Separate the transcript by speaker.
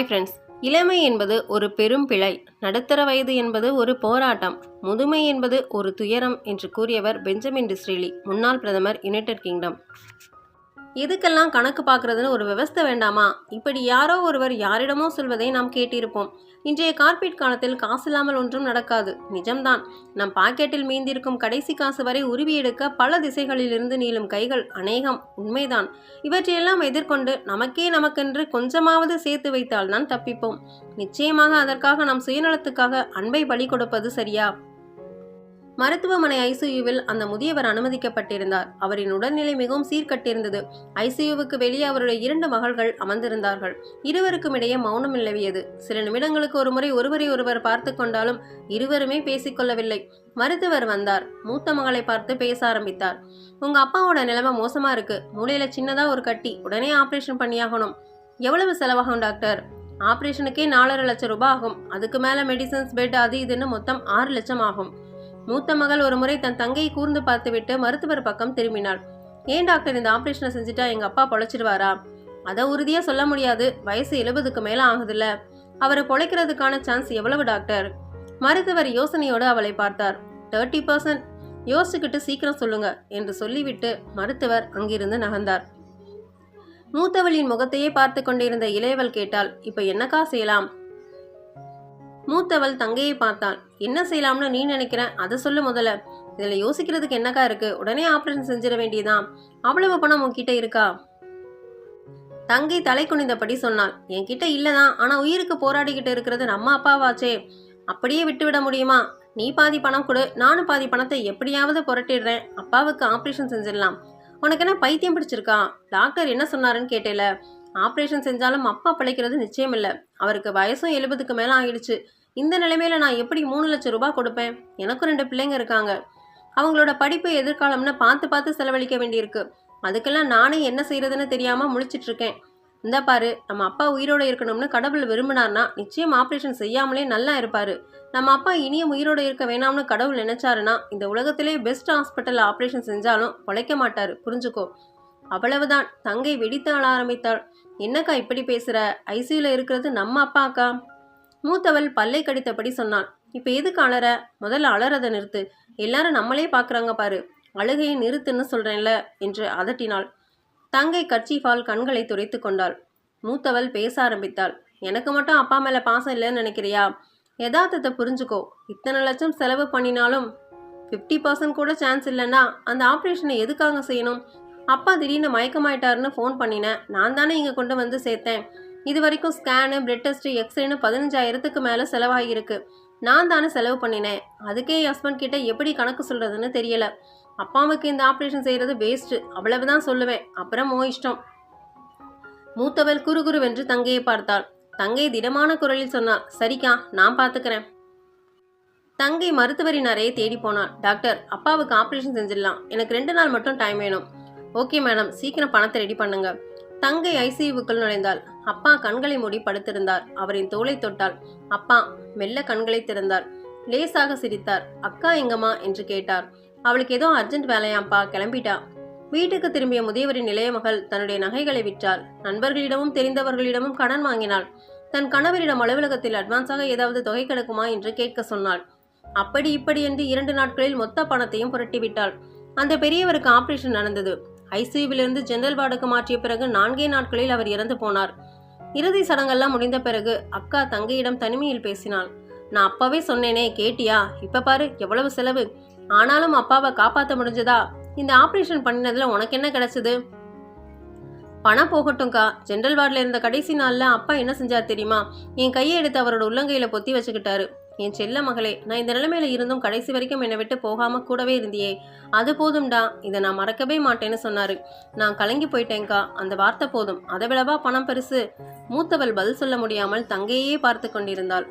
Speaker 1: Hi friends இளமை என்பது ஒரு பெரும் பிழை. நடுத்தர வயது என்பது ஒரு போராட்டம். முதுமை என்பது ஒரு துயரம் என்று கூறியவர் பெஞ்சமின் டிஸ்ரேலி முன்னாள் பிரதமர் யுனைடெட் கிங்டம் எதுக்கெல்லாம் கணக்கு பார்க்கறதுன்னு ஒரு விவஸ்தை வேண்டாமா? இப்படி யாரோ ஒருவர் யாரிடமோ சொல்வதை நாம் கேட்டிருப்போம். இன்றைய கார்பெட் காலத்தில் காசு இல்லாமல் ஒன்றும் நடக்காது. நிஜம்தான். நம் பாக்கெட்டில் மீந்திருக்கும் கடைசி காசு வரை உருவி எடுக்க பல திசைகளிலிருந்து நீளும் கைகள் அநேகம். உண்மைதான். இவற்றையெல்லாம் எதிர்கொண்டு நமக்கே நமக்கென்று கொஞ்சமாவது சேர்த்து வைத்தால்தான் தப்பிப்போம். நிச்சயமாக அதற்காக நம் சுயநலத்துக்காக அன்பை பலி கொடுப்பது சரியா? மருத்துவமனை ஐசியூவில் அந்த முதியவர் அனுமதிக்கப்பட்டிருந்தார். அவரின் உடல்நிலை மிகவும் சீர்கட்டிருந்தது ஐசியூவுக்கு வெளியே அவருடைய இரண்டு மகள்கள் அமர்ந்திருந்தார்கள். இருவருக்கும் இடையே மௌனம் நிலவியது. சில நிமிடங்களுக்கு ஒரு முறை ஒருவரை ஒருவர் பார்த்து கொண்டாலும் இருவருமே பேசிக்கொள்ளவில்லை. மருத்துவர் வந்தார். மூத்த மகளை பார்த்து பேச ஆரம்பித்தார். உங்க அப்பாவோட நிலைமை மோசமா இருக்கு. மூளையில சின்னதா ஒரு கட்டி. உடனே ஆபரேஷன் பண்ணியாகணும். எவ்வளவு செலவாகும் டாக்டர்? ஆபரேஷனுக்கே நாலரை லட்சம் ரூபாய் ஆகும். அதுக்கு மேல மெடிசன்ஸ் பெட் அது இதுன்னு மொத்தம் ஆறு லட்சம் ஆகும். மூத்த மகள் ஒரு முறை தன் தங்கையை கூர்ந்து பார்த்துவிட்டு மருத்துவர் பக்கம் திரும்பினாள். ஏன் டாக்டர் இந்த ஆபரேஷனை செஞ்சுட்டா? எங்க அப்பா பொழைச்சிடுவாரா? அதை உறுதியா சொல்ல முடியாது. வயசு எழுபதுக்கு மேல ஆகுதுல்ல. அவரை பொழைக்கிறதுக்கான சான்ஸ் எவ்வளவு டாக்டர்? மருத்துவர் யோசனையோடு அவளை பார்த்தார். தேர்ட்டி பர்சன்ட் யோசிச்சுக்கிட்டு சீக்கிரம் சொல்லுங்க என்று சொல்லிவிட்டு மருத்துவர் அங்கிருந்து நகர்ந்தார். மூத்தவளின் முகத்தையே பார்த்து கொண்டிருந்த இளையவள் கேட்டாள். இப்ப என்னக்கா செய்யலாம்? மூத்தவள் தங்கையை பார்த்தாள். என்ன செய்யலாம்னு நீ நினைக்கிற? அதை சொல்லு முதல்ல. இதில் யோசிக்கிறதுக்கு என்னக்கா இருக்கு? உடனே ஆப்ரேஷன் செஞ்சிட வேண்டியதான் அவ்வளவு பணம் உன்கிட்ட இருக்கா? தங்கை தலை குனிந்தபடி சொன்னாள். என்கிட்ட இல்லைதான். ஆனால் உயிருக்கு போராடிக்கிட்டு இருக்கிறது நம்ம அப்பாவாச்சே. அப்படியே விட்டுவிட முடியுமா? நீ பாதி பணம் கொடு. நானும் பாதி பணத்தை எப்படியாவது புரட்டிடுறேன். அப்பாவுக்கு ஆப்ரேஷன் செஞ்சிடலாம். உனக்கு என்ன பைத்தியம் பிடிச்சிருக்கா? டாக்டர் என்ன சொன்னாருன்னு கேட்டேல. ஆப்ரேஷன் செஞ்சாலும் அப்பா பிழைக்கிறது நிச்சயம் இல்லை அவருக்கு வயசும் எழுபதுக்கு மேலே ஆகிடுச்சு இந்த நிலைமையில நான் எப்படி மூணு லட்சம் ரூபாய் கொடுப்பேன்? எனக்கும் ரெண்டு பிள்ளைங்க இருக்காங்க. அவங்களோட படிப்பு எதிர்காலம்னு பார்த்து பார்த்து செலவழிக்க வேண்டியிருக்கு. அதுக்கெல்லாம் நானே என்ன செய்யறதுன்னு தெரியாம முழிச்சிட்டு இருக்கேன் இந்த பாரு நம்ம அப்பா உயிரோட இருக்கணும்னு கடவுள் விரும்பினார்னா நிச்சயம் ஆப்ரேஷன் செய்யாமலே நல்லா இருப்பாரு. நம்ம அப்பா இனியும் உயிரோட இருக்க வேணாம்னு கடவுள் நினைச்சாருன்னா இந்த உலகத்திலே பெஸ்ட் ஹாஸ்பிட்டல் ஆப்ரேஷன் செஞ்சாலும் பொழைக்க மாட்டாரு. புரிஞ்சுக்கோ. அவ்வளவுதான். தங்கை வெடித்து ஆரம்பித்தாள். என்னக்கா இப்படி பேசுற? ஐசியூல இருக்கிறது நம்ம அப்பாக்கா? மூத்தவள் பல்லை கடித்தபடி சொன்னாள். இப்போ எதுக்கு அலற? முதல்ல அலறதை நிறுத்து. எல்லாரும் நம்மளே பார்க்குறாங்க பாரு. அழுகையை நிறுத்துன்னு சொல்கிறேன்ல என்று அதட்டினாள். தங்கை கர்ச்சிஃபால் கண்களை துடைத்து கொண்டாள். மூத்தவள் பேச ஆரம்பித்தாள். எனக்கு மட்டும் அப்பா மேலே பாசம் இல்லைன்னு நினைக்கிறியா? யதார்த்தத்தை புரிஞ்சுக்கோ. இத்தனை லட்சம் செலவு பண்ணினாலும் ஃபிஃப்டி பர்சன்ட் கூட சான்ஸ் இல்லைன்னா அந்த ஆப்ரேஷனை எதுக்காக செய்யணும்? அப்பா திடீர்னு மயக்கமாயிட்டாருன்னு ஃபோன் பண்ணினேன். நான் தானே இங்கே கொண்டு வந்து சேர்த்தேன். இது வரைக்கும் ஸ்கேனு பிளட் டெஸ்ட்டு எக்ஸ்ரேன்னு பதினஞ்சாயிரத்துக்கு மேலே செலவாகியிருக்கு. நான் தானே செலவு பண்ணினேன். அதுக்கே என் ஹஸ்பண்ட் கிட்ட எப்படி கணக்கு சொல்கிறதுன்னு தெரியல. அப்பாவுக்கு இந்த ஆப்ரேஷன் செய்கிறது வேஸ்ட்டு அவ்வளவு தான் சொல்லுவேன். அப்புறம் மோ இஷ்டம். மூத்தவள் குறுகுருவென்று தங்கையை பார்த்தாள். தங்கை திடமான குரலில் சொன்னாள் சரிக்கா நான் பார்த்துக்கிறேன் தங்கை மருத்துவரின் அறையை தேடி போனாள். டாக்டர் அப்பாவுக்கு ஆப்ரேஷன் செஞ்சிடலாம். எனக்கு ரெண்டு நாள் மட்டும் டைம் வேணும். ஓகே மேடம் சீக்கிரம் பணத்தை ரெடி பண்ணுங்கள் தங்கை ஐசியூவுக்குள் நுழைந்தாள். அப்பா கண்களை மூடி படுத்திருந்தார். அவரின் தோலை தொட்டாள். அப்பா மெல்ல கண்களை திறந்தார். லேசாக சிரித்தார். அக்கா எங்கம்மா? என்று கேட்டார். அவளுக்கு ஏதோ அர்ஜென்ட் வேலையாம்ப்பா. கிளம்பிட்டா. வீட்டுக்கு திரும்பிய முதியவரின் இளைய மகள் தன்னுடைய நகைகளை விற்றாள். நண்பர்களிடமும் தெரிந்தவர்களிடமும் கடன் வாங்கினாள். தன் கணவரிடம் அலுவலகத்தில் அட்வான்ஸாக ஏதாவது தொகை கிடைக்குமா என்று கேட்க சொன்னாள். அப்படி இப்படி என்று இரண்டு நாட்களில் மொத்த பணத்தையும் புரட்டிவிட்டாள். அந்த பெரியவருக்கு ஆபரேஷன் நடந்தது. ஐசியூவிலிருந்து ஜெனரல் வார்டுக்கு மாற்றிய பிறகு நான்கே நாட்களில் அவர் இறந்து போனார். இறுதி சடங்கெல்லாம் முடிந்த பிறகு அக்கா தங்கையிடம் தனிமையில் பேசினாள். நான் அப்பவே சொன்னேனே கேட்டியா? இப்ப பாரு எவ்வளவு செலவு? ஆனாலும் அப்பாவை காப்பாற்ற முடிஞ்சதா? இந்த ஆபரேஷன் பண்ணினதுல உனக்கு என்ன கிடைச்சது? பணம் போகட்டும்க்கா. ஜென்ரல் வார்டில் இருந்த கடைசி நாளில் அப்பா என்ன செஞ்சார் தெரியுமா? என் கையை எடுத்து அவரோட உள்ளங்கையில் பொத்தி வச்சுக்கிட்டாரு. என் செல்ல மகளே நான் இந்த நிலைமையில இருந்தும் கடைசி வரைக்கும் என்னை விட்டு போகாம கூடவே இருந்தியே. அது போதும்டா இதை நான் மறக்கவே மாட்டேன்னு சொன்னாரு. நான் கலங்கி போயிட்டேன்க்கா அந்த வார்த்தை போதும். அதை விடவா பணம் பெருசு? மூத்தவள் பதில் சொல்ல முடியாமல் தங்கையே பார்த்து கொண்டிருந்தாள்.